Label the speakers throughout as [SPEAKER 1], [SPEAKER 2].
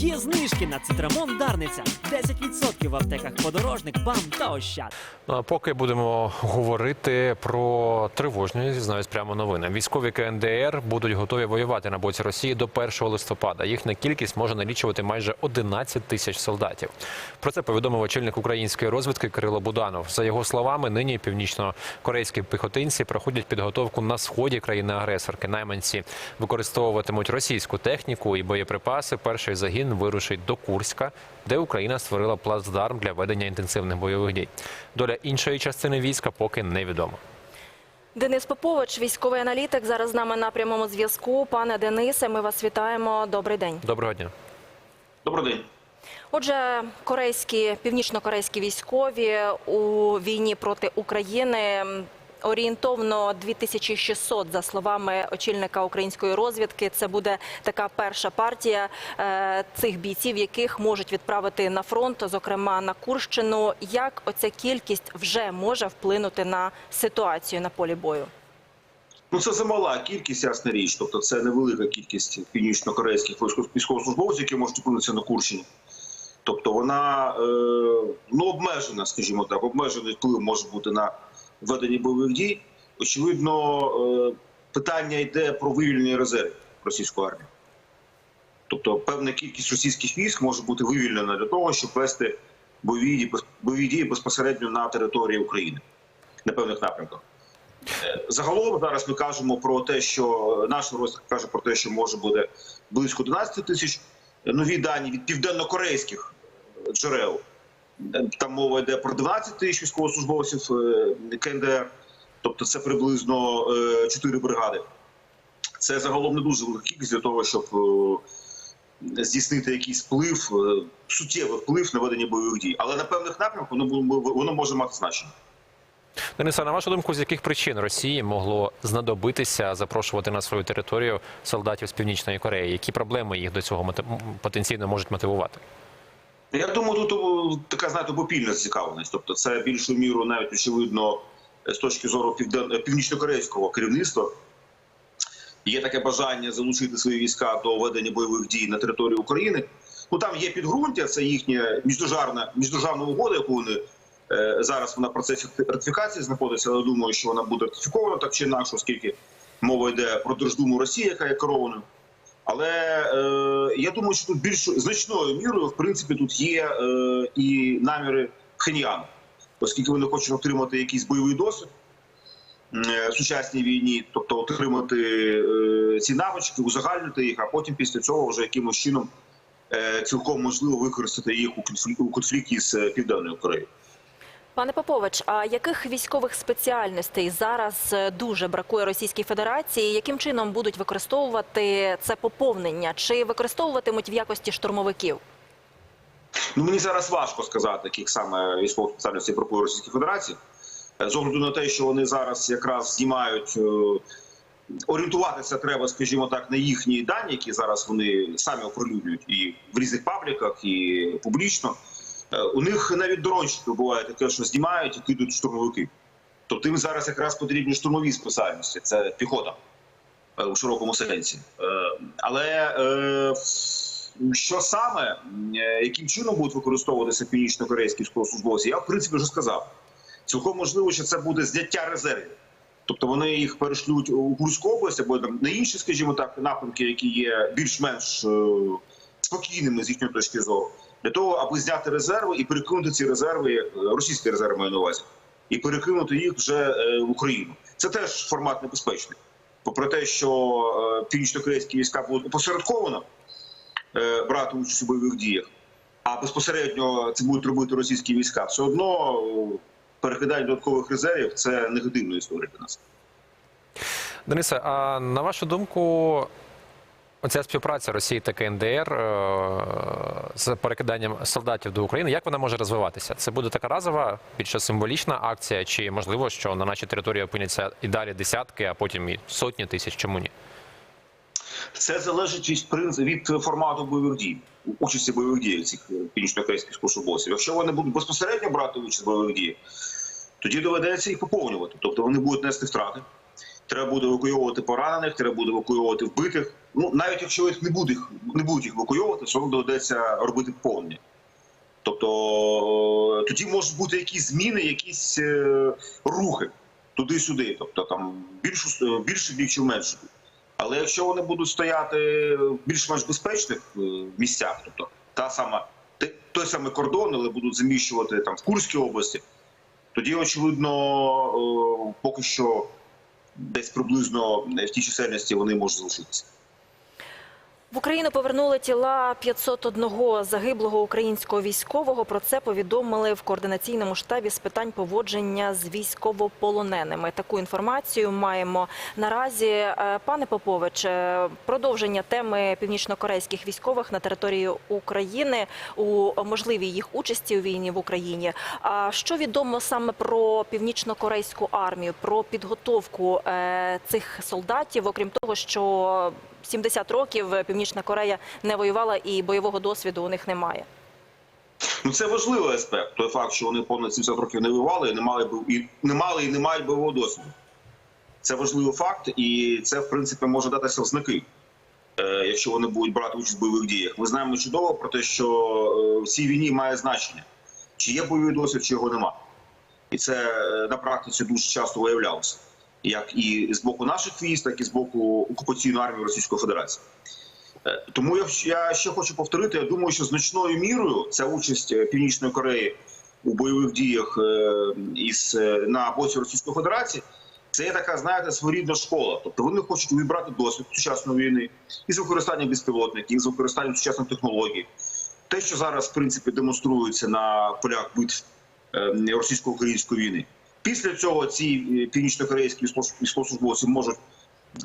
[SPEAKER 1] Є знижки на цитрамон Дарниця. 10% в аптеках подорожник, бам та ощад.
[SPEAKER 2] Ну, а поки будемо говорити про тривожні, зізнаюсь, прямо новини. Військові КНДР будуть готові воювати на боці Росії до 1 листопада. Їхня кількість може налічувати майже 11 тисяч солдатів. Про це повідомив очільник української розвідки Кирило Буданов. За його словами, нині північно-корейські піхотинці проходять підготовку на сході країни-агресорки. Найманці використовуватимуть російську техніку і боєприпаси. Перший загін вирушить до Курська, де Україна створила плацдарм для ведення інтенсивних бойових дій. Доля іншої частини війська поки невідома.
[SPEAKER 3] Денис Попович, військовий аналітик, зараз з нами на прямому зв'язку. Пане Денисе, ми вас вітаємо. Добрий день.
[SPEAKER 2] Доброго дня.
[SPEAKER 4] Добрий день.
[SPEAKER 3] Отже, корейські північно-корейські військові у війні проти України орієнтовно 2600, за словами очільника української розвідки. Це буде така перша партія е, цих бійців, яких можуть відправити на фронт, зокрема на Курщину. Як оця кількість вже може вплинути на ситуацію на полі бою?
[SPEAKER 4] Ну це замала кількість, ясна річ. Тобто це невелика кількість північно-корейських військов- військовослужбовців, які можуть опинитися на Курщині. Тобто вона е, ну, обмежена, скажімо так, обмежений вплив може бути на ведення бойових дій. Очевидно, е, питання йде про вивільнення резервів російської армії. Тобто певна кількість російських військ може бути вивільнена для того, щоб вести бойові дії, безпосередньо на території України на певних напрямках. Загалом зараз ми кажемо про те, що наша розвідка каже про те, що може бути близько 11 тисяч. Нові дані від південно-корейських джерел. Там мова йде про 12 тисяч військовослужбовців е, КНДР, тобто це приблизно 4 бригади. Це загалом не дуже велика кількість для того, щоб е, здійснити якийсь вплив, е, суттєвий вплив на ведення бойових дій. Але на певних напрямках воно, воно може мати значення.
[SPEAKER 2] Дениса, на вашу думку, з яких причин Росії могло знадобитися запрошувати на свою територію солдатів з Північної Кореї? Які проблеми їх до цього потенційно можуть мотивувати?
[SPEAKER 4] Я думаю, тут така знаєте, обопільна зацікавленість. Тобто, це більшою мірою навіть очевидно з точки зору півден... північно-корейського керівництва. Є таке бажання залучити свої війська до ведення бойових дій на території України. Ну там є підґрунтя, це їхня міждержавна міждержавна угода, яку вони е, зараз вона в процесі ратифікації знаходиться. Але думаю, що вона буде ратифікована так чи інакше, оскільки мова йде про Держдуму Росії, яка є керованою. Але е, я думаю, що тут більш значною мірою, в принципі, тут є е, і наміри Пхеньяну, оскільки вони хочуть отримати якийсь бойовий досвід е, в сучасній війні, тобто отримати е, ці навички, узагальнити їх, а потім після цього вже якимось чином е, цілком можливо використати їх у конфлікті з е, Південною Кореєю.
[SPEAKER 3] Пане Попович, а яких військових спеціальностей зараз е, дуже бракує Російській Федерації? Яким чином будуть використовувати це поповнення? Чи використовуватимуть в якості штурмовиків?
[SPEAKER 4] Ну мені зараз важко сказати, яких саме військових спеціальностей бракує Російській Федерації. Е, З огляду на те, що вони зараз якраз знімають. е, Орієнтуватися треба, скажімо так, на їхні дані, які зараз вони самі оприлюднюють і в різних пабліках, і публічно. Е, У них навіть дронщики буває таке, що знімають і кидають штурмовики. Тобто їм зараз якраз потрібні штурмові спеціальності, це піхота е, у широкому сенсі. Е, Але що саме, яким чином будуть використовуватися північно-корейські військовослужбовці, я в принципі вже сказав. Цілком можливо, що це буде зняття резервів. Тобто вони їх перешлють у Курську область або на інші, скажімо так, напрямки, які є більш-менш спокійними з їхньої точки зору, для того, аби зняти резерви і перекинути ці резерви, е, російські резерви маю на увазі, і перекинути їх вже е, в Україну. Це теж формат небезпечний. Попри те, що е, північно-корейські війська будуть опосередковано е, брати участь у бойових діях, а безпосередньо це будуть робити російські війська, все одно перекидання додаткових резервів це негативна історія для нас.
[SPEAKER 2] Денисе, а на вашу думку, оця співпраця Росії та КНДР е, з перекиданням солдатів до України, як вона може розвиватися? Це буде така разова, більше символічна акція, чи можливо, що на нашій території опиняться і далі десятки, а потім і сотні тисяч? Чому ні?
[SPEAKER 4] Це залежить від формату бойових дій, участі бойових діях цих північно-корейських військовослужбовців. Якщо вони будуть безпосередньо брати участь в бойових діях, тоді доведеться їх поповнювати. Тобто вони будуть нести втрати. Треба буде евакуйовувати поранених, треба буде евакуйовувати вбитих. Ну навіть якщо їх не буде не будуть їх евакуйовувати, все одно доведеться робити повні. Тобто тоді можуть бути якісь зміни, якісь е, рухи туди-сюди. Тобто там е, більше бік чи в менше. Але якщо вони будуть стояти в більш-менш безпечних е, місцях, тобто та сама те- той самий кордон, але будуть заміщувати там в Курській області, тоді очевидно, е, поки що десь приблизно в тій чисельності вони можуть залишитися.
[SPEAKER 3] В Україну повернули тіла 501 загиблого українського військового. Про це повідомили в координаційному штабі з питань поводження з військовополоненими. Таку інформацію маємо наразі. Е, Пане Попович, е, продовження теми північнокорейських військових на території України у можливій їх участі у війні в Україні. А що відомо саме про північнокорейську армію, про підготовку е, цих солдатів, окрім того, що 70 років Північна Корея не воювала і бойового досвіду у них немає.
[SPEAKER 4] Ну це важливий аспект. Той факт, що вони понад 70 років не воювали і не мали і не мали і не мають бойового досвіду. Це важливий факт, і це в принципі може датися в знаки, е, якщо вони будуть брати участь в бойових діях. Ми знаємо чудово про те, що е, в цій війні має значення, чи є бойовий досвід, чи його нема. І це е, на практиці дуже часто виявлялося, як і з боку наших військ, так і з боку окупаційної армії Російської Федерації. Е, Тому я, ще хочу повторити. Я думаю, що значною мірою ця участь е, Північної Кореї у бойових діях е, із на боці Російської Федерації. Це є така, знаєте, своєрідна школа. Тобто вони хочуть вибрати досвід сучасної війни із використанням безпілотників, із використанням сучасних технологій. Те, що зараз в принципі демонструється на полях битв російсько-української війни. Після цього ці е, північно-корейські військово- військовослужбовці можуть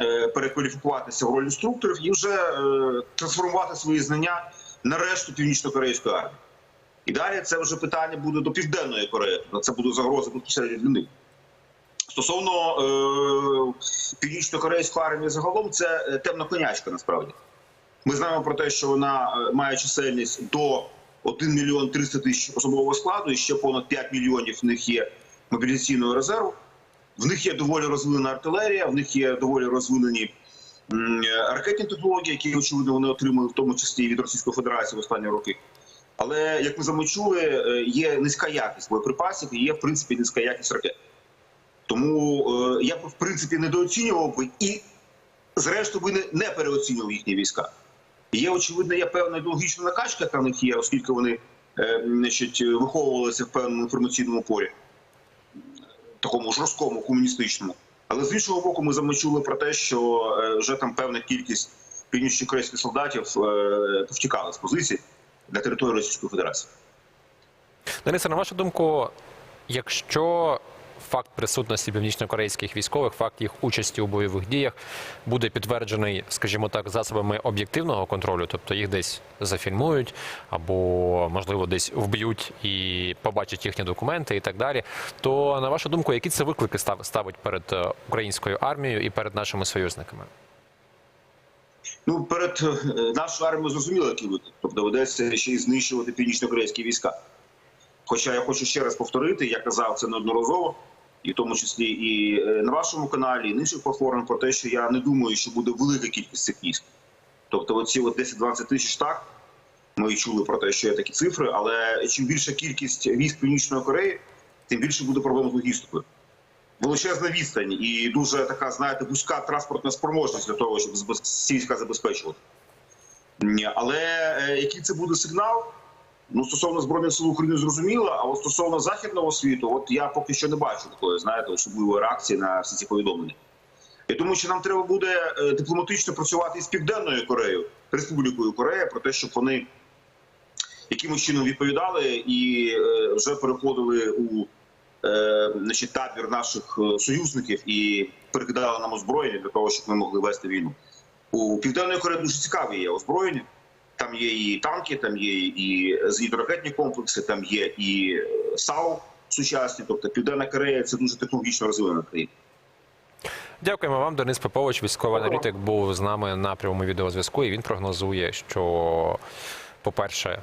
[SPEAKER 4] е, перекваліфікуватися в роль інструкторів і вже е, трансформувати свої знання на решту північно-корейської армії. І далі це вже питання буде до південної Кореї. Це буде загроза безпосередньо для них. Стосовно е, північно-корейської армії загалом, це темна конячка насправді. Ми знаємо про те, що вона має чисельність до 1 мільйон 300 тисяч особового складу, і ще понад 5 мільйонів в них є мобілізаційного резерву. В них є доволі розвинена артилерія, в них є доволі розвинені ракетні технології, які очевидно вони отримали в тому числі від Російської Федерації в останні роки. Але як ми замочули, е, є низька якість боєприпасів і є в принципі низька якість ракет. Тому е, я б в принципі недооцінював би і, зрештою, би не, не переоцінював їхні війська. Є очевидно, є певна ідеологічна накачка, яка в них є, оскільки вони е, значить, виховувалися в певному інформаційному полі, такому жорсткому, комуністичному. Але з іншого боку, ми замочули про те, що е, вже там певна кількість північно-корейських солдатів е, втікали з позицій на території Російської Федерації.
[SPEAKER 2] Денисе, на вашу думку, якщо факт присутності північнокорейських військових, факт їх участі у бойових діях буде підтверджений, скажімо так, засобами об'єктивного контролю, тобто їх десь зафільмують або, можливо, десь вб'ють і побачать їхні документи і так далі. То на вашу думку, які це виклики ставить перед е, українською армією і перед нашими союзниками?
[SPEAKER 4] Ну, перед е, нашою армією зрозуміло, який виклик. Тобто доведеться ще й знищувати північно-корейські війська. Хоча я хочу ще раз повторити, я казав це неодноразово, і в тому числі і е, на вашому каналі, і на інших платформах, про те, що я не думаю, що буде велика кількість цих військ. Тобто, оці 10-20 тисяч так. Ми чули про те, що є такі цифри, але чим більша кількість військ Північної Кореї, тим більше буде проблем з логістикою. Величезна відстань і дуже така, знаєте, вузька транспортна спроможність для того, щоб війська забезпечувати. Але е, який це буде сигнал? Ну, стосовно збройних сил України зрозуміло, а от стосовно західного світу, от я поки що не бачу такої, знаєте, особливої реакції на всі ці повідомлення. Я думаю, що нам треба буде е, дипломатично працювати із Південною Кореєю, Республікою Корея, про те, щоб вони якимось чином відповідали і е, вже переходили у е, значить, табір наших союзників і перекидали нам озброєння для того, щоб ми могли вести війну. У Південної Кореї дуже цікаві є озброєння. Там є і танки, там є і зенітно-ракетні комплекси, там є і е, САУ сучасні. Тобто Південна Корея це дуже технологічно розвинена країна.
[SPEAKER 2] Дякуємо вам. Денис Попович, військовий аналітик, був з нами на прямому відеозв'язку, і він прогнозує, що, по-перше,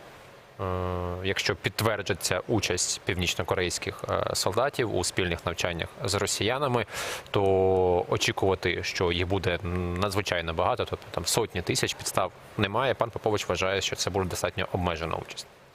[SPEAKER 2] якщо підтверджиться участь північнокорейських е, солдатів у спільних навчаннях з росіянами, то очікувати, що їх буде надзвичайно багато, тобто там сотні тисяч підстав немає. Пан Попович вважає, що це буде достатньо обмежена участь.